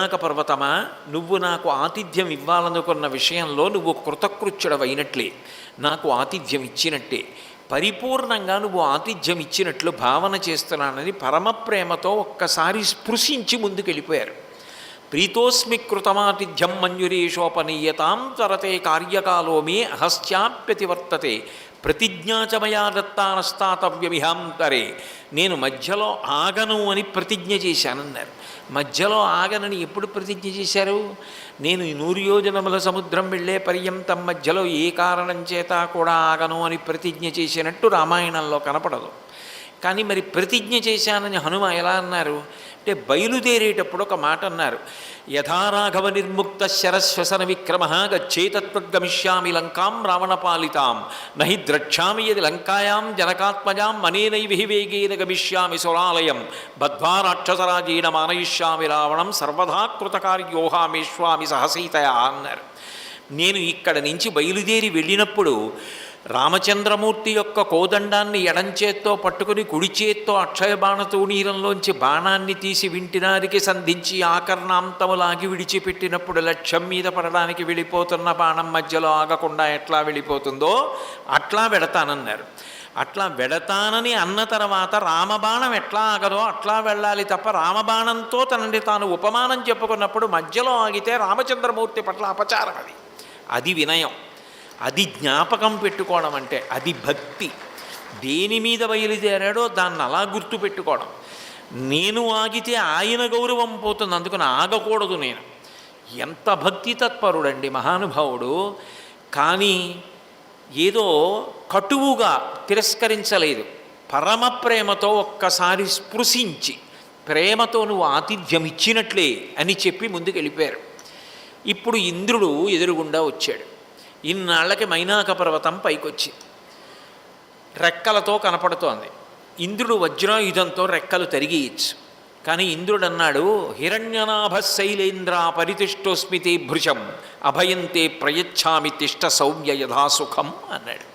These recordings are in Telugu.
మైనాక పర్వతమా? నువ్వు నాకు ఆతిథ్యం ఇవ్వాలనుకున్న విషయంలో నువ్వు కృతకృత్యుడవైనట్లే. నాకు ఆతిథ్యం ఇచ్చినట్టే. పరిపూర్ణంగా నువ్వు ఆతిథ్యం ఇచ్చినట్లు భావన చేస్తున్నానని పరమ ప్రేమతో ఒక్కసారి స్పృశించి ముందుకెళ్ళిపోయారు. ప్రీతోస్మి కృతమాతిథ్యం మంజురేషోపనీయతాం త్వరతే కార్యకాలో మే అహస్యాప్యతివర్తతే ప్రతిజ్ఞాచమయా దత్తానస్తాతవ్యమిహాంతరే నేను మధ్యలో ఆగను అని ప్రతిజ్ఞ చేశానన్నారు. మధ్యలో ఆగనని ఎప్పుడు ప్రతిజ్ఞ చేశారు? నేను ఈ నూరు యోజనముల సముద్రం వెళ్ళే పర్యంతం మధ్యలో ఏ కారణం చేత కూడా ఆగను అని ప్రతిజ్ఞ చేసినట్టు రామాయణంలో కనపడదు. కానీ మరి ప్రతిజ్ఞ చేశానని హనుమ ఎలా అన్నారు? అంటే బయలుదేరేటప్పుడు ఒక మాట అన్నారు. యథారాఘవ నిర్ముక్త శరశ్వసన విక్రమ గచ్చేతత్వగమిష్యామి లంకాం రావణపాలితాం. నహి ద్రక్ష్యామి యది లంకాయాం జనకాత్మజాం మనీనైవి వేగేన గమిష్యామి సురాలయం బద్ధ్వా రాక్షసరాజీన మానయిష్యామి రావణం సర్వదా కృతకార్యోహామేష్వామి సహసీతయా అన్నారు. నేను ఇక్కడ నుంచి బయలుదేరి వెళ్ళినప్పుడు రామచంద్రమూర్తి యొక్క కోదండాన్ని ఎడంచేత్తో పట్టుకుని కుడిచేత్తో అక్షయ బాణతూణీరంలోంచి బాణాన్ని తీసి వింటినారికి సంధించి ఆకర్ణాంతములాగి విడిచిపెట్టినప్పుడు లక్ష్యం మీద పడడానికి వెళ్ళిపోతున్న బాణం మధ్యలో ఆగకుండా ఎట్లా వెళ్ళిపోతుందో అట్లా వెడతానన్నారు. అట్లా వెడతానని అన్న తర్వాత రామబాణం ఎట్లా ఆగదో అట్లా వెళ్ళాలి తప్ప రామబాణంతో తనని తాను ఉపమానం చెప్పుకున్నప్పుడు మధ్యలో ఆగితే రామచంద్రమూర్తి పట్ల అపచారం అది. అది వినయం. అది జ్ఞాపకం పెట్టుకోవడం అంటే అది భక్తి. దేని మీద బయలుదేరాడో దాన్ని అలా గుర్తు పెట్టుకోవడం నేను ఆగితే ఆయన గౌరవం పోతుంది అందుకని ఆగకూడదు నేను. ఎంత భక్తి తత్పరుడండి మహానుభావుడు. కానీ ఏదో కటువుగా తిరస్కరించలేదు. పరమ ప్రేమతో ఒక్కసారి స్పృశించి ప్రేమతో నువ్వు ఆతిథ్యం ఇచ్చినట్లే అని చెప్పి ముందుకు వెళ్ళిపోయారు ఇప్పుడు ఇంద్రుడు ఎదురుగుండా వచ్చాడు. ఇన్నాళ్ళకి మైనాక పర్వతం పైకొచ్చి రెక్కలతో కనపడుతోంది. ఇంద్రుడు వజ్రాయుధంతో రెక్కలు తరిగియచ్చు. కానీ ఇంద్రుడు అన్నాడు హిరణ్యనాభ శైలేంద్ర పరితిష్టోస్మితే భృశం అభయంతే ప్రయచ్ఛామి తిష్ట సౌమ్య యథాసుఖం అన్నాడు.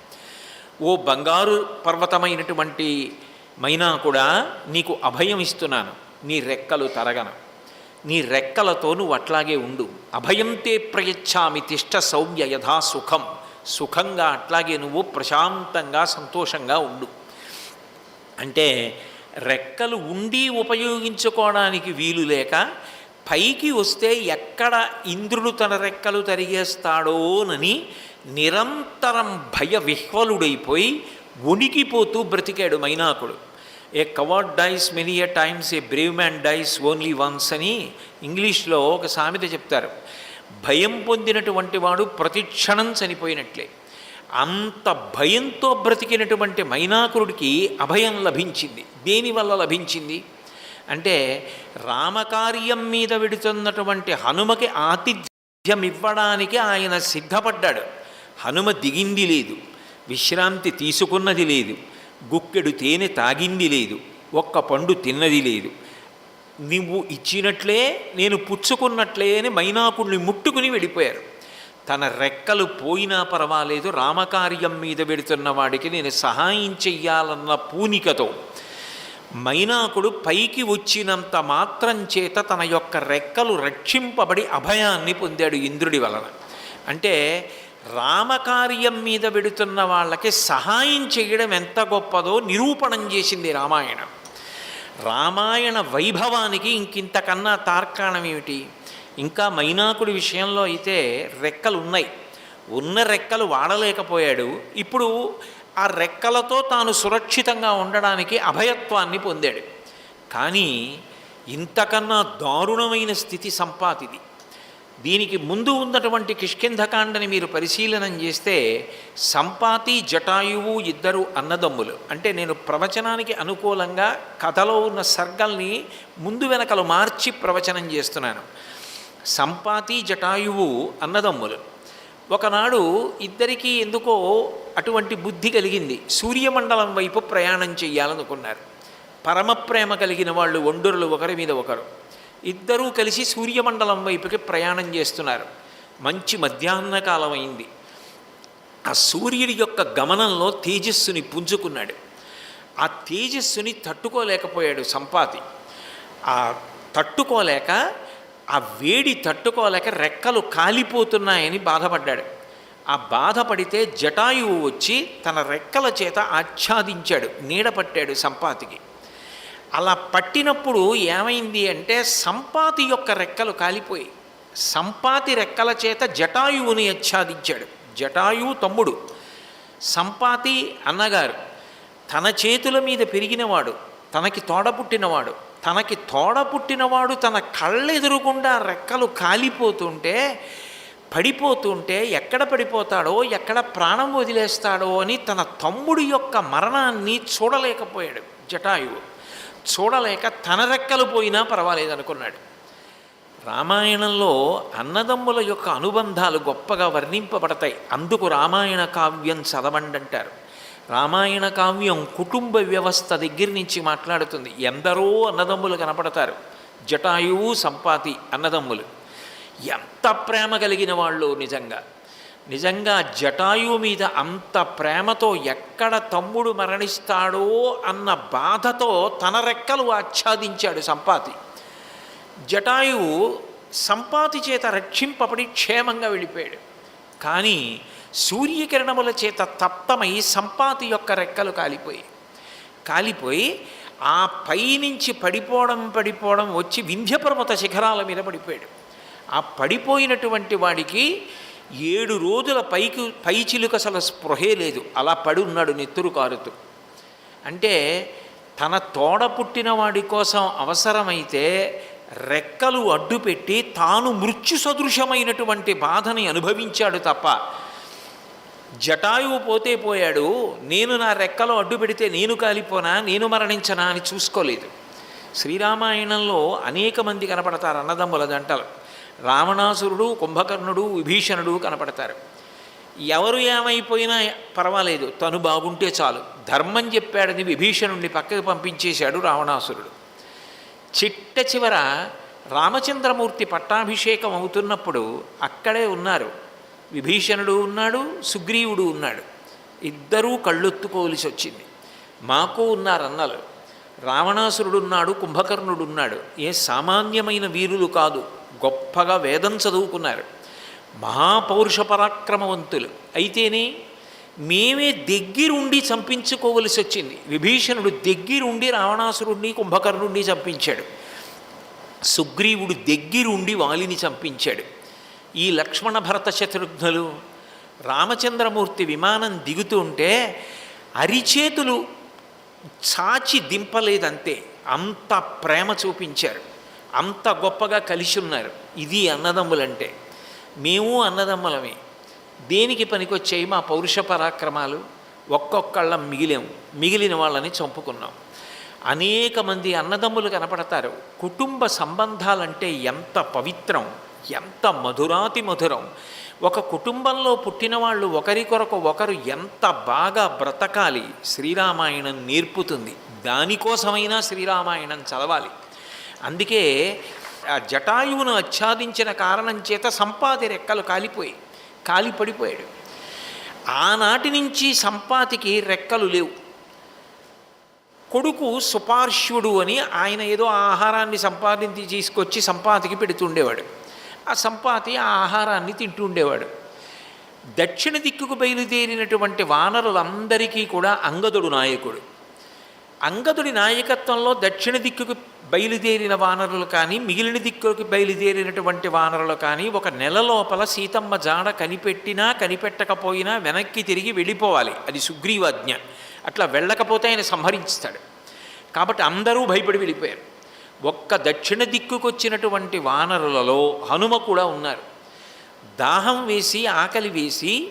ఓ బంగారు పర్వతమైనటువంటి మైనా కూడా నీకు అభయం ఇస్తున్నాను నీ రెక్కలు తరగను. నీ రెక్కలతో నువ్వు అట్లాగే ఉండు. అభయంతే ప్రయచ్ఛామి తిష్ట సౌమ్య యథా సుఖం. సుఖంగా అట్లాగే నువ్వు ప్రశాంతంగా సంతోషంగా ఉండు. అంటే రెక్కలు ఉండి ఉపయోగించుకోవడానికి వీలు లేక పైకి వస్తే ఎక్కడ ఇంద్రుడు తన రెక్కలు తరిగేస్తాడోనని నిరంతరం భయ విహ్వలుడైపోయి వణికిపోతూ బ్రతికాడు మైనాకుడు. A coward dies many a times a brave man dies only once అని ఇంగ్లీష్లో ఒక సామెత చెప్తారు. భయం పొందినటువంటి వాడు ప్రతి క్షణం చనిపోయినట్లే. అంత భయంతో బ్రతికినటువంటి మైనాకురుడికి అభయం లభించింది. దేనివల్ల లభించింది? అంటే రామకార్యం మీద విడుతున్నటువంటి హనుమకి ఆతిథ్యం ఇవ్వడానికి ఆయన సిద్ధపడ్డాడు. హనుమ దిగింది లేదు. విశ్రాంతి తీసుకున్నది లేదు. గుక్కెడు తేనె తాగింది లేదు ఒక్క పండు తిన్నది లేదు. నువ్వు ఇచ్చినట్లే నేను పుచ్చుకున్నట్లే అని మైనాకుడిని ముట్టుకుని వెళ్ళిపోయారు. తన రెక్కలు పోయినా పర్వాలేదు రామకార్యం మీద పెడుతున్న వాడికి నేను సహాయం చెయ్యాలన్న పూనికతో. మైనాకుడు పైకి వచ్చినంత మాత్రం చేత తన యొక్క రెక్కలు రక్షింపబడి అభయాన్ని పొందాడు ఇంద్రుడి వలన. అంటే రామకార్యం మీద పెడుతున్న వాళ్ళకి సహాయం చేయడం ఎంత గొప్పదో నిరూపణం చేసింది రామాయణం. రామాయణ వైభవానికి ఇంకింతకన్నా తార్కాణం ఏమిటి? ఇంకా మైనాకుడి విషయంలో అయితే రెక్కలు ఉన్నాయి ఉన్న రెక్కలు వాడలేకపోయాడు. ఇప్పుడు ఆ రెక్కలతో తాను సురక్షితంగా ఉండడానికి అభయత్వాన్ని పొందాడు. కానీ ఇంతకన్నా దారుణమైన స్థితి సంపాతిది. దీనికి ముందు ఉన్నటువంటి కిష్కింధకాండని మీరు పరిశీలనం చేస్తే సంపాతి జటాయువు ఇద్దరు అన్నదమ్ములు. అంటే నేను ప్రవచనానికి అనుకూలంగా కథలో ఉన్న సర్గల్ని ముందు వెనకలు మార్చి ప్రవచనం చేస్తున్నాను. సంపాతి జటాయువు అన్నదమ్ములు. ఒకనాడు ఇద్దరికీ ఎందుకో అటువంటి బుద్ధి కలిగింది. సూర్యమండలం వైపు ప్రయాణం చెయ్యాలనుకున్నారు. పరమ ప్రేమ కలిగిన వాళ్ళు ఒండరులు ఒకరి మీద ఒకరు. ఇద్దరూ కలిసి సూర్యమండలం వైపుకి ప్రయాణం చేస్తున్నారు. మంచి మధ్యాహ్న కాలం అయింది. ఆ సూర్యుడి యొక్క గమనంలో తేజస్సుని పుంజుకున్నాడు. ఆ తేజస్సుని తట్టుకోలేకపోయాడు సంపాతి. ఆ తట్టుకోలేక ఆ వేడి తట్టుకోలేక రెక్కలు కాలిపోతున్నాయని బాధపడ్డాడు. ఆ బాధపడితే జటాయువు వచ్చి తన రెక్కల చేత ఆచ్ఛాదించాడు నీడ పట్టాడు సంపాతికి. అలా పట్టినప్పుడు ఏమైంది అంటే సంపాతి యొక్క రెక్కలు కాలిపోయి సంపాతి రెక్కల చేత జటాయువుని ఆచ్ఛాదించాడు. జటాయువు తమ్ముడు. సంపాతి అన్నగారు. తన చేతుల మీద పెరిగినవాడు. తనకి తోడ పుట్టినవాడు. తనకి తోడ పుట్టినవాడు తన కళ్ళెదురుగుండా రెక్కలు కాలిపోతుంటే పడిపోతుంటే ఎక్కడ పడిపోతాడో ఎక్కడ ప్రాణం వదిలేస్తాడో అని తన తమ్ముడి యొక్క మరణాన్ని చూడలేకపోయాడు జటాయువు. చూడలేక తన రెక్కలు పోయినా పర్వాలేదు అనుకున్నాడు. రామాయణంలో అన్నదమ్ముల యొక్క అనుబంధాలు గొప్పగా వర్ణింపబడతాయి. అందుకు రామాయణ కావ్యం చదవండి అంటారు రామాయణ కావ్యం కుటుంబ వ్యవస్థ దగ్గర నుంచి మాట్లాడుతుంది. ఎందరో అన్నదమ్ములు కనపడతారు. జటాయువు సంపాతి అన్నదమ్ములు. ఎంత ప్రేమ కలిగిన వాళ్ళు నిజంగా. నిజంగా జటాయువు మీద అంత ప్రేమతో ఎక్కడ తమ్ముడు మరణిస్తాడో అన్న బాధతో తన రెక్కలు ఆచ్ఛాదించాడు సంపాతి. జటాయువు సంపాతి చేత రక్షింపబడి క్షేమంగా వెళ్ళిపోయాడు. కానీ సూర్యకిరణముల చేత తప్తమై సంపాతి యొక్క రెక్కలు కాలిపోయి కాలిపోయి ఆ పైనుంచి పడిపోవడం పడిపోవడం వచ్చి వింధ్యపర్వత శిఖరాల మీద పడిపోయాడు. ఆ పడిపోయినటువంటి వాడికి ఏడు రోజుల పైకి పై చిలుక అసలు స్పృహే లేదు. అలా పడి ఉన్నాడు నెత్తురు కారుతూ. అంటే తన తోడ పుట్టిన వాడి కోసం అవసరమైతే రెక్కలు అడ్డుపెట్టి తాను మృత్యు సదృశమైనటువంటి బాధని అనుభవించాడు తప్ప జటాయువు పోతే పోయాడు. నేను నా రెక్కలో అడ్డు పెడితే నేను కాలిపోనా నేను మరణించనా అని చూసుకోలేదు. శ్రీరామాయణంలో అనేక మంది కనపడతారు అన్నదమ్ముల జంటలు రావణాసురుడు కుంభకర్ణుడు విభీషణుడు కనపడతారు. ఎవరు ఏమైపోయినా పర్వాలేదు తను బాగుంటే చాలు. ధర్మం చెప్పాడని విభీషణుడిని పక్కకు పంపించేశాడు రావణాసురుడు. చిట్ట చివర రామచంద్రమూర్తి పట్టాభిషేకం అవుతున్నప్పుడు అక్కడే ఉన్నారు. విభీషణుడు ఉన్నాడు సుగ్రీవుడు ఉన్నాడు. ఇద్దరూ కళ్ళొత్తుకోవలసి వచ్చింది. మాకు ఉన్నారన్నలు. రావణాసురుడున్నాడు కుంభకర్ణుడున్నాడు. కుంభకర్ణుడు ఉన్నాడు ఏ సామాన్యమైన వీరులు కాదు. గొప్పగా వేదం చదువుకున్నారు. మహాపౌరుష పరాక్రమవంతులు. అయితేనే మేమే దగ్గరుండి చంపించుకోవలసి వచ్చింది. విభీషణుడు దగ్గరుండి రావణాసురుడిని కుంభకర్ణుడిని చంపించాడు. సుగ్రీవుడు దగ్గరుండి వాలిని చంపించాడు. ఈ లక్ష్మణ భరత శత్రుఘ్నులు రామచంద్రమూర్తి విమానం దిగుతుంటే అరిచేతులు చాచి దింపలేదంతే. అంత ప్రేమ చూపించారు. అంత గొప్పగా కలిసి ఉన్నారు. ఇది అన్నదమ్ములంటే. మేము అన్నదమ్ములమే. దేనికి పనికొచ్చాయి మా పౌరుష పరాక్రమాలు? ఒక్కొక్కళ్ళం మిగిలాం మిగిలిన వాళ్ళని చంపుకున్నాం. అనేక మంది అన్నదమ్ములు కనపడతారు. కుటుంబ సంబంధాలంటే ఎంత పవిత్రం ఎంత మధురాతి మధురం. ఒక కుటుంబంలో పుట్టిన వాళ్ళు ఒకరి కొరకు ఒకరు ఎంత బాగా బ్రతకాలి. శ్రీరామాయణం నేర్పుతుంది. దానికోసమైనా శ్రీరామాయణం చదవాలి. అందుకే ఆ జటాయువును ఆచ్ఛాదించిన కారణం చేత సంపాతి రెక్కలు కాలిపోయి కాలి పడిపోయాడు ఆనాటి నుంచి సంపాతికి రెక్కలు లేవు. కొడుకు సుపార్శ్వుడు అని ఆయన ఏదో ఆహారాన్ని సంపాదించి తీసుకొచ్చి సంపాతికి పెడుతుండేవాడు. ఆ సంపాతి ఆ ఆహారాన్ని తింటూ ఉండేవాడు దక్షిణ దిక్కుకు బయలుదేరినటువంటి వానరులందరికీ కూడా అంగదుడు నాయకుడు. అంగదుడి నాయకత్వంలో దక్షిణ దిక్కుకు బయలుదేరిన వానరులు కానీ మిగిలిన దిక్కులకు బయలుదేరినటువంటి వానరులు కానీ ఒక నెల లోపల సీతమ్మ జాడ కనిపెట్టినా కనిపెట్టకపోయినా వెనక్కి తిరిగి వెళ్ళిపోవాలి. అది సుగ్రీవాజ్ఞ. అట్లా వెళ్ళకపోతే ఆయన సంహరించుతాడు. కాబట్టి అందరూ భయపడి వెళ్ళిపోయారు. ఒక్క దక్షిణ దిక్కుకు వచ్చినటువంటి వానరులలో హనుమ కూడా ఉన్నారు. దాహం వేసి ఆకలి వేసి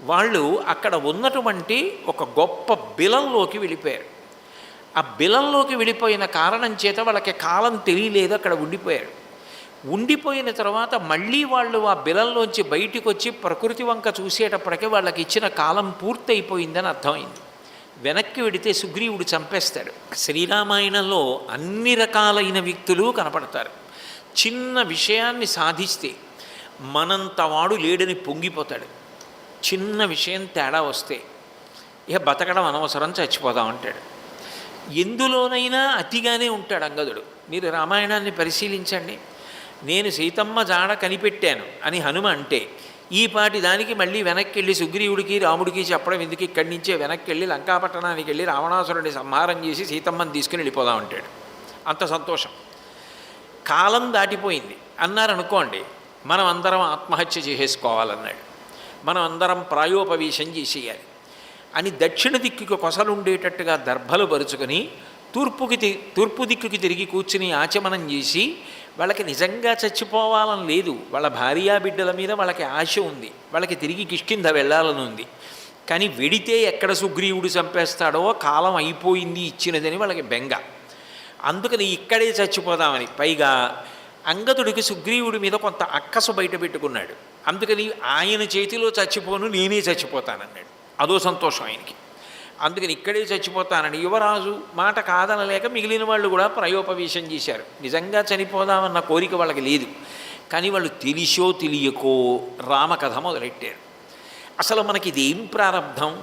వాళ్ళు అక్కడ ఉన్నటువంటి ఒక గొప్ప బిలంలోకి వెళ్ళిపోయారు. ఆ బిలంలోకి వెళ్ళిపోయిన కారణం చేత వాళ్ళకి కాలం తెలియలేదు అక్కడ ఉండిపోయాడు. ఉండిపోయిన తర్వాత మళ్ళీ వాళ్ళు ఆ బిలంలోంచి బయటికి వచ్చి ప్రకృతి వంక చూసేటప్పటికే వాళ్ళకి ఇచ్చిన కాలం పూర్తయిపోయిందని అర్థమైంది. వెనక్కి వెడితే సుగ్రీవుడు చంపేస్తాడు. శ్రీరామాయణంలో అన్ని రకాలైన వ్యక్తులు కనపడతారు. చిన్న విషయాన్ని సాధిస్తే మనంత వాడు లేడని పొంగిపోతాడు. చిన్న విషయం తేడా వస్తే ఇక బతకడం అనవసరం చచ్చిపోదాం అంటాడు. ఎందులోనైనా అతిగానే ఉంటాడు అంగదుడు. మీరు రామాయణాన్ని పరిశీలించండి. నేను సీతమ్మ జాడ కనిపెట్టాను అని హనుమ అంటే ఈ పాటి దానికి మళ్ళీ వెనక్కి వెళ్ళి సుగ్రీవుడికి రాముడికి చెప్పడం ఎందుకు? ఇక్కడి నుంచే వెనక్కి వెళ్ళి లంకాపట్టణానికి వెళ్ళి రావణాసురుడిని సంహారం చేసి సీతమ్మని తీసుకుని వెళ్ళిపోదాం అంటాడు. అంత సంతోషం. కాలం దాటిపోయింది. అన్నారు అనుకోండి మనం అందరం ఆత్మహత్య చేసేసుకోవాలన్నాడు. మనం అందరం ప్రాయోపవేశం చేసేయాలి. అని దక్షిణ దిక్కుకి కొసలుండేటట్టుగా దర్భలు పరుచుకొని తూర్పుకి తి- తూర్పు దిక్కుకి తిరిగి కూర్చుని ఆచమనం చేసి వాళ్ళకి నిజంగా చచ్చిపోవాలని లేదు. వాళ్ళ భార్యా బిడ్డల మీద వాళ్ళకి ఆశ ఉంది. వాళ్ళకి తిరిగి కిష్కింద వెళ్ళాలని ఉంది. కానీ వెడితే ఎక్కడ సుగ్రీవుడు చంపేస్తాడో కాలం అయిపోయింది ఇచ్చినదని వాళ్ళకి బెంగ. అందుకని ఇక్కడే చచ్చిపోదామని. పైగా అంగదుడికి సుగ్రీవుడి మీద కొంత అక్కసు బయట పెట్టుకున్నాడు. అందుకని ఆయన చేతిలో చచ్చిపోను నేనే చచ్చిపోతానన్నాడు. అదో సంతోషం ఆయనకి. అందుకని ఇక్కడే చచ్చిపోతానని యువరాజు మాట కాదనలేక మిగిలిన వాళ్ళు కూడా ప్రయోపవేశం చేశారు. నిజంగా చనిపోదామన్న కోరిక వాళ్ళకి లేదు. కానీ వాళ్ళు తెలిసో తెలియకో రామకథ మొదలెట్టారు. అసలు మనకి ఇదేం ప్రారంధం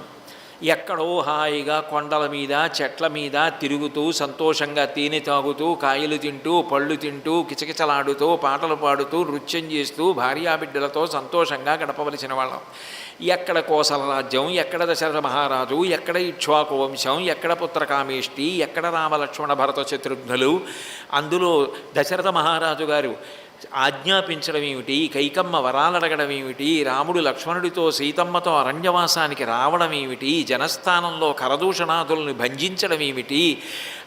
ఎక్కడో హాయిగా కొండల మీద చెట్ల మీద తిరుగుతూ సంతోషంగా తేనె తాగుతూ కాయలు తింటూ పళ్ళు తింటూ కిచకిచలాడుతూ పాటలు పాడుతూ నృత్యం చేస్తూ భార్యాబిడ్డలతో సంతోషంగా గడపవలసిన వాళ్ళం. ఎక్కడ కోసల రాజ్యం ఎక్కడ దశరథ మహారాజు ఎక్కడ ఇక్ష్వాకు వంశం ఎక్కడ పుత్రకామేష్టి ఎక్కడ రామలక్ష్మణ భరత శత్రుఘ్నులు అందులో దశరథ మహారాజు గారు ఆజ్ఞాపించడం ఏమిటి? కైకమ్మ వరాలడగడం ఏమిటి? రాముడు లక్ష్మణుడితో సీతమ్మతో అరణ్యవాసానికి రావడం ఏమిటి? జనస్థానంలో కరదూషణాదులను భంజించడం ఏమిటి?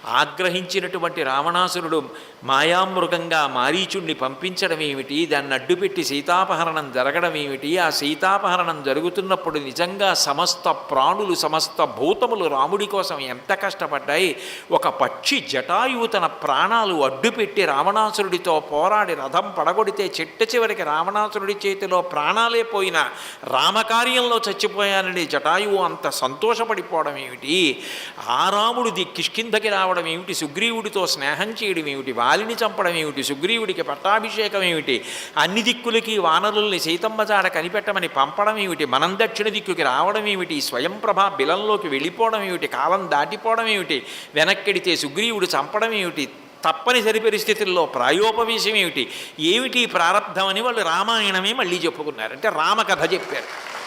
ఆగ్రహించినటువంటి రావణాసురుడు మాయామృగంగా మారీచుణ్ణి పంపించడం ఏమిటి? దాన్ని అడ్డుపెట్టి సీతాపహరణం జరగడం ఏమిటి? ఆ సీతాపహరణం జరుగుతున్నప్పుడు నిజంగా సమస్త ప్రాణులు సమస్త భూతములు రాముడి కోసం ఎంత కష్టపడ్డాయి? ఒక పక్షి జటాయువు తన ప్రాణాలు అడ్డుపెట్టి రావణాసురుడితో పోరాడి రథం పడగొడితే చెట్టు చివరికి రావణాసురుడి చేతిలో ప్రాణాలే పోయిన రామకార్యంలో చచ్చిపోయానని జటాయువు అంత సంతోషపడిపోవడం ఏమిటి? ఆ రాముడు కిష్కిందకి రావడం ఏమిటి? సుగ్రీవుడితో స్నేహం చేయడం ఏమిటి? వాలిని చంపడం ఏమిటి? సుగ్రీవుడికి పట్టాభిషేకం ఏమిటి? అన్ని దిక్కులకి వానరుల్ని సీతమ్మజాడ కనిపెట్టమని పంపడం ఏమిటి? మనం దక్షిణ దిక్కుకి రావడం ఏమిటి? స్వయంప్రభ బిలంలోకి వెళ్ళిపోవడం ఏమిటి? కాలం దాటిపోవడం ఏమిటి? వెనక్కిడితే సుగ్రీవుడు చంపడం ఏమిటి? తప్పనిసరి పరిస్థితుల్లో ప్రాయోపవేశం ఏమిటి? ఏమిటి ప్రారంధం అని వాళ్ళు రామాయణమే మళ్ళీ చెప్పుకున్నారు. అంటే రామకథ చెప్పారు.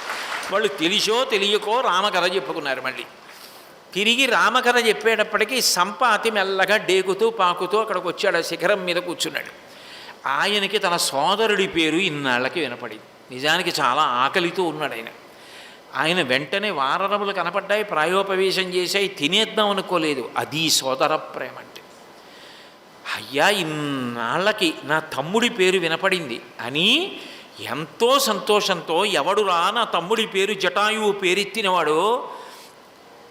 వాళ్ళు తెలిసో తెలియకో రామకథ చెప్పుకున్నారు మళ్ళీ. తిరిగి రామకథ చెప్పేటప్పటికీ సంపాతి మెల్లగా డేకుతూ పాకుతూ అక్కడికి వచ్చాడు ఆ శిఖరం మీద కూర్చున్నాడు. ఆయనకి తన సోదరుడి పేరు ఇన్నాళ్ళకి వినపడింది. నిజానికి చాలా ఆకలితో ఉన్నాడు ఆయన. ఆయన వెంటనే వారరములు కనపడ్డాయి ప్రాయోపవేశం చేశాయి తినేద్దాం అనుకోలేదు. అది సోదర ప్రేమ అంటే. అయ్యా ఇన్నాళ్ళకి నా తమ్ముడి పేరు వినపడింది అని ఎంతో సంతోషంతో ఎవడురా నా తమ్ముడి పేరు జటాయువు పేరెత్తినవాడో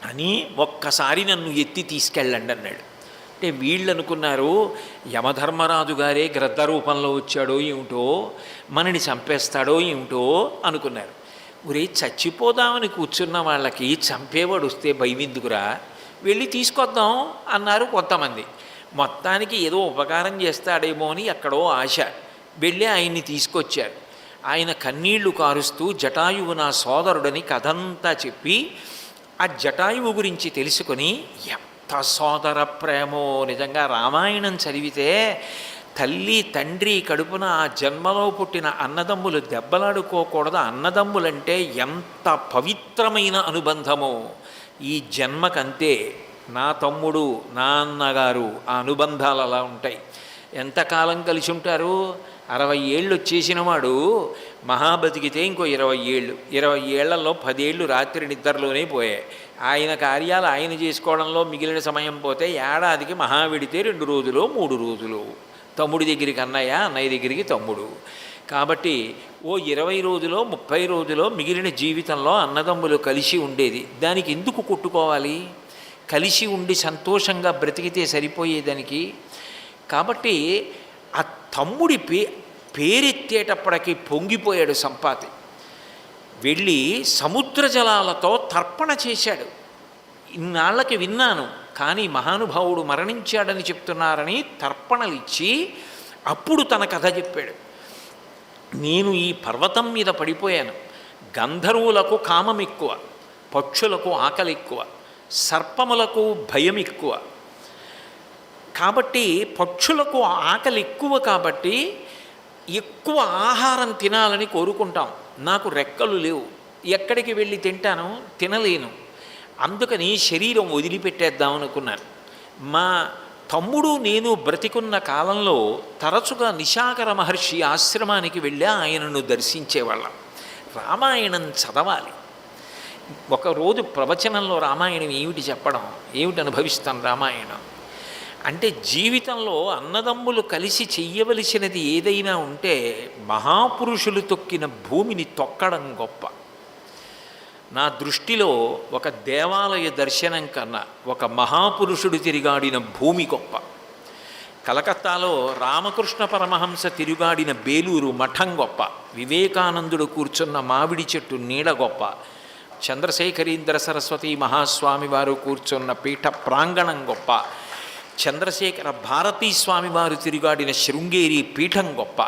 అని ఒక్కసారి నన్ను ఎత్తి తీసుకెళ్ళండి అన్నాడు. అంటే వీళ్ళు అనుకున్నారు యమధర్మరాజు గారే గ్రద్ద రూపంలో వచ్చాడో ఏమిటో మనని చంపేస్తాడో ఏమిటో అనుకున్నారు. ఒరే చచ్చిపోదామని కూర్చున్న వాళ్ళకి చంపేవాడు వస్తే భయమిందుకురా వెళ్ళి తీసుకొద్దాం అన్నారు కొంతమంది. మొత్తానికి ఏదో ఉపకారం చేస్తాడేమో అని ఎక్కడో ఆశ. వెళ్ళి ఆయన్ని తీసుకొచ్చారు. ఆయన కన్నీళ్ళు కారుస్తూ జటాయువు నా సోదరుడని కథంతా చెప్పి ఆ జటాయువు గురించి తెలుసుకొని ఎంత సోదర ప్రేమో నిజంగా రామాయణం చదివితే తల్లి తండ్రి కడుపున ఆ జన్మలో పుట్టిన అన్నదమ్ములు దెబ్బలాడుకోకూడదు. అన్నదమ్ములంటే ఎంత పవిత్రమైన అనుబంధమో. ఈ జన్మకంతే నా తమ్ముడు నా అన్నగారు ఆ అనుబంధాలు అలా ఉంటాయి. ఎంతకాలం కలిసి ఉంటారు? అరవై ఏళ్ళు వచ్చేసిన వాడు మహా బతికితే ఇంకో ఇరవై ఏళ్ళు. ఇరవై ఏళ్ళలో పదేళ్ళు రాత్రి నిద్రలోనే పోయాయి ఆయన కార్యాలు ఆయన చేసుకోవడంలో మిగిలిన సమయం పోతే ఏడాదికి మహా విడితే రెండు రోజులు మూడు రోజులు. తమ్ముడి దగ్గరికి అన్నయ్య అన్నయ్య దగ్గరికి తమ్ముడు. కాబట్టి ఓ ఇరవై రోజులో ముప్పై రోజులో మిగిలిన జీవితంలో అన్నదమ్ములు కలిసి ఉండేది. దానికి ఎందుకు కొట్టుకోవాలి? కలిసి ఉండి సంతోషంగా బ్రతికితే సరిపోయేదానికి కాబట్టి ఆ తమ్ముడి పే పేరెత్తేటప్పటికి పొంగిపోయాడు సంపాతి. వెళ్ళి సముద్ర జలాలతో తర్పణ చేశాడు. ఇన్నాళ్ళకి విన్నాను కానీ మహానుభావుడు మరణించాడని చెప్తున్నారని తర్పణలు ఇచ్చి అప్పుడు తన కథ చెప్పాడు. నేను ఈ పర్వతం మీద పడిపోయాను. గంధర్వులకు కామం ఎక్కువ పక్షులకు ఆకలి ఎక్కువ సర్పములకు భయం ఎక్కువ కాబట్టి పక్షులకు ఆకలి ఎక్కువ కాబట్టి ఎక్కువ ఆహారం తినాలని కోరుకుంటాం. నాకు రెక్కలు లేవు. ఎక్కడికి వెళ్ళి తింటాను తినలేను. అందుకని శరీరం వదిలిపెట్టేద్దాం అనుకున్నాను మా తమ్ముడు నేను బ్రతికున్న కాలంలో తరచుగా నిశాకర మహర్షి ఆశ్రమానికి వెళ్ళి ఆయనను దర్శించేవాళ్ళం. రామాయణం చదవాలి. ఒకరోజు ప్రవచనంలో రామాయణం ఏమిటి చెప్పడం? ఏమిటి అనుభవిస్తాను రామాయణం? అంటే జీవితంలో అన్నదమ్ములు కలిసి చెయ్యవలసినది ఏదైనా ఉంటే మహాపురుషులు తొక్కిన భూమిని తొక్కడం గొప్ప. నా దృష్టిలో ఒక దేవాలయ దర్శనం కన్నా ఒక మహాపురుషుడు తిరిగాడిన భూమి గొప్ప. కలకత్తాలో రామకృష్ణ పరమహంస తిరుగాడిన బేలూరు మఠం గొప్ప. వివేకానందుడు కూర్చున్న మామిడి చెట్టు నీడ గొప్ప. చంద్రశేఖరీంద్ర సరస్వతి మహాస్వామి వారు కూర్చున్న పీఠ ప్రాంగణం గొప్ప. చంద్రశేఖర భారతీ స్వామి వారు తిరుగాడిన శృంగేరి పీఠం గొప్ప.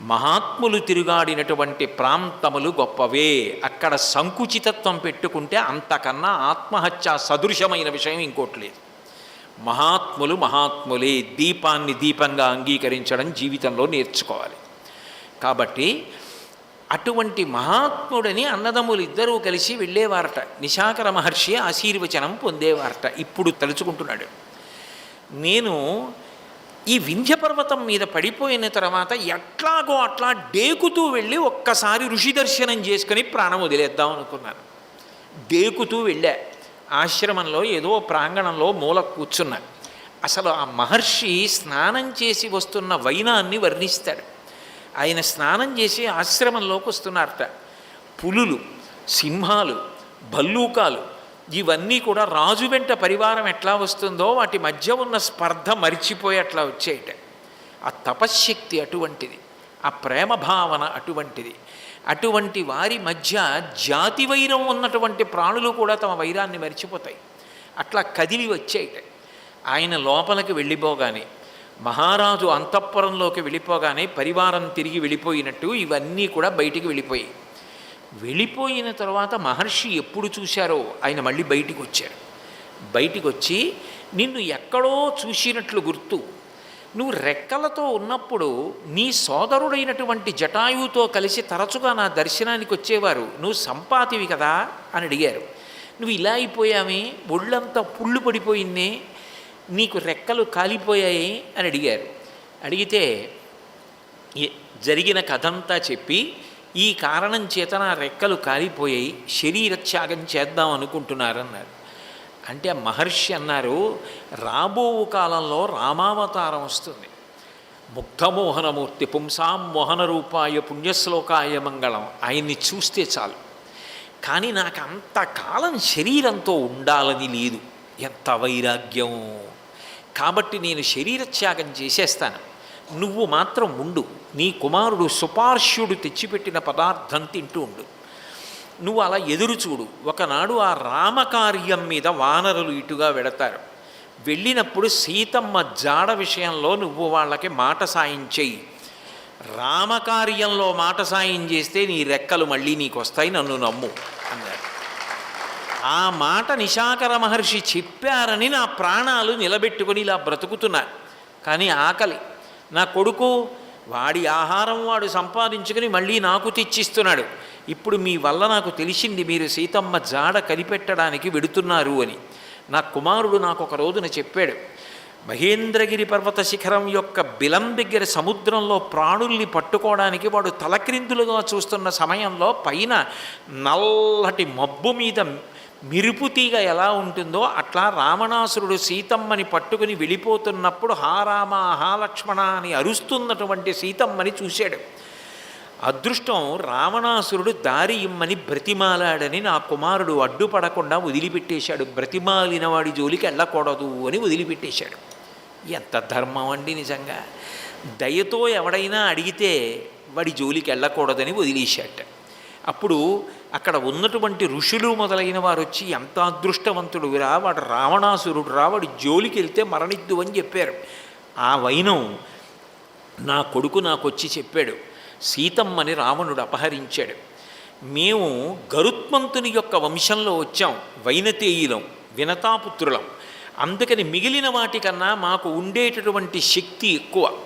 మహాత్ములు తిరుగాడినటువంటి ప్రాంతములు గొప్పవే. అక్కడ సంకుచితత్వం పెట్టుకుంటే అంతకన్నా ఆత్మహత్య సదృశమైన విషయం ఇంకోటి లేదు. మహాత్ములు మహాత్ములే దీపాన్ని దీపంగా అంగీకరించడం జీవితంలో నేర్చుకోవాలి. కాబట్టి అటువంటి మహాత్ముడని అన్నదమ్ములు ఇద్దరూ కలిసి వెళ్ళేవారట. నిశాకర మహర్షి ఆశీర్వచనం పొందేవారట. ఇప్పుడు తలుచుకుంటున్నాడు. నేను ఈ వింధ్య పర్వతం మీద పడిపోయిన తర్వాత ఎట్లాగో అట్లా డేకుతూ వెళ్ళి ఒక్కసారి ఋషి దర్శనం చేసుకుని ప్రాణం వదిలేద్దాం అనుకున్నాను. డేకుతూ వెళ్ళా. ఆశ్రమంలో ఏదో ప్రాంగణంలో మూల కూర్చున్నా. అసలు ఆ మహర్షి స్నానం చేసి వస్తున్న వైనాన్ని వర్ణిస్తాడు. ఆయన స్నానం చేసి ఆశ్రమంలోకి వస్తున్నారట. పులులు సింహాలు భల్లూకాలు ఇవన్నీ కూడా రాజు వెంట పరివారం ఎట్లా వస్తుందో వాటి మధ్య ఉన్న స్పర్ధ మరిచిపోయి అట్లా వచ్చేయట. ఆ తపశ్శక్తి అటువంటిది ఆ ప్రేమ భావన అటువంటిది. అటువంటి వారి మధ్య జాతి వైరం ఉన్నటువంటి ప్రాణులు కూడా తమ వైరాన్ని మరిచిపోతాయి. అట్లా కదిలి వచ్చేయట. ఆయన లోపలికి వెళ్ళిపోగానే మహారాజు అంతఃపురంలోకి వెళ్ళిపోగానే పరివారం తిరిగి వెళ్ళిపోయినట్టు ఇవన్నీ కూడా బయటికి వెళ్ళిపోయాయి. వెళ్ళిపోయిన తర్వాత మహర్షి ఎప్పుడు చూశారో ఆయన మళ్ళీ బయటికి వచ్చారు బయటికి వచ్చి నిన్ను ఎక్కడో చూసినట్లు గుర్తు. నువ్వు రెక్కలతో ఉన్నప్పుడు నీ సోదరుడైనటువంటి జటాయువుతో కలిసి తరచుగా నా దర్శనానికి వచ్చేవారు. నువ్వు సంపాతివి కదా? అని అడిగారు. నువ్వు ఇలా అయిపోయామే ఒళ్ళంతా పుళ్ళు పడిపోయిందే? నీకు రెక్కలు కాలిపోయాయి? అని అడిగారు. అడిగితే జరిగిన కథంతా చెప్పి ఈ కారణం చేత నా రెక్కలు కాలిపోయాయి శరీరత్యాగం చేద్దాం అనుకుంటున్నారన్నారు. అంటే ఆ మహర్షి అన్నారు రాబో కాలంలో రామావతారం వస్తుంది. ముగ్ధమోహనమూర్తి పుంసాం మోహన రూపాయ పుణ్యశ్లోకాయ మంగళం ఆయన్ని చూస్తే చాలు. కానీ నాకు అంతకాలం శరీరంతో ఉండాలని లేదు. ఎంత వైరాగ్యం! కాబట్టి నేను శరీరత్యాగం చేసేస్తాను. నువ్వు మాత్రం ఉండు. నీ కుమారుడు సుపార్శ్యుడు తెచ్చిపెట్టిన పదార్థం తింటూ ఉండు. నువ్వు అలా ఎదురు చూడు. ఒకనాడు ఆ రామకార్యం మీద వానరులు ఇటుగా వెడతారు. వెళ్ళినప్పుడు సీతమ్మ జాడ విషయంలో నువ్వు వాళ్ళకి మాట సాయం చేయి రామకార్యంలో మాట సాయం చేస్తే నీ రెక్కలు మళ్ళీ నీకు వస్తాయి నన్ను నమ్ము అన్నారు. ఆ మాట నిశాకర మహర్షి చెప్పారని నా ప్రాణాలు నిలబెట్టుకొని ఇలా బ్రతుకుతున్నా కానీ ఆకలి. నా కొడుకు వాడి ఆహారం వాడు సంపాదించుకుని మళ్ళీ నాకు తెచ్చిస్తున్నాడు. ఇప్పుడు మీ వల్ల నాకు తెలిసింది మీరు సీతమ్మ జాడ కనిపెట్టడానికి వెడుతున్నారు అని. నా కుమారుడు నాకు ఒక రోజున చెప్పాడు మహేంద్రగిరి పర్వత శిఖరం యొక్క బిలం దగ్గర సముద్రంలో ప్రాణుల్ని పట్టుకోవడానికి వాడు తలక్రిందులుగా చూస్తున్న సమయంలో పైన నల్లటి మబ్బు మీద మిరుపు తీగ ఎలా ఉంటుందో అట్లా రావణాసురుడు సీతమ్మని పట్టుకుని వెళ్ళిపోతున్నప్పుడు హారామ హాలక్ష్మణ అని అరుస్తున్నటువంటి సీతమ్మని చూశాడు. అదృష్టం రావణాసురుడు దారి ఇమ్మని బ్రతిమాలాడని నా కుమారుడు అడ్డుపడకుండా వదిలిపెట్టేశాడు. బ్రతిమాలిన వాడి జోలికి వెళ్ళకూడదు అని వదిలిపెట్టేశాడు. ఎంత ధర్మం అండి నిజంగా. దయతో ఎవడైనా అడిగితే వాడి జోలికి వెళ్ళకూడదని వదిలేశాట. అప్పుడు అక్కడ ఉన్నటువంటి ఋషులు మొదలైన వారు వచ్చి ఎంత అదృష్టవంతుడు రా వాడు రావణాసురుడు రా వాడు జోలికి వెళ్తే మరణిద్దు అని చెప్పారు. ఆ వైనం నా కొడుకు నాకు వచ్చి చెప్పాడు సీతమ్మని రావణుడు అపహరించాడు. మేము గరుత్మంతుని యొక్క వంశంలో వచ్చాం వైనతేయులం వినతాపుత్రులం. అందుకని మిగిలిన వాటికన్నా మాకు ఉండేటటువంటి శక్తి ఎక్కువ.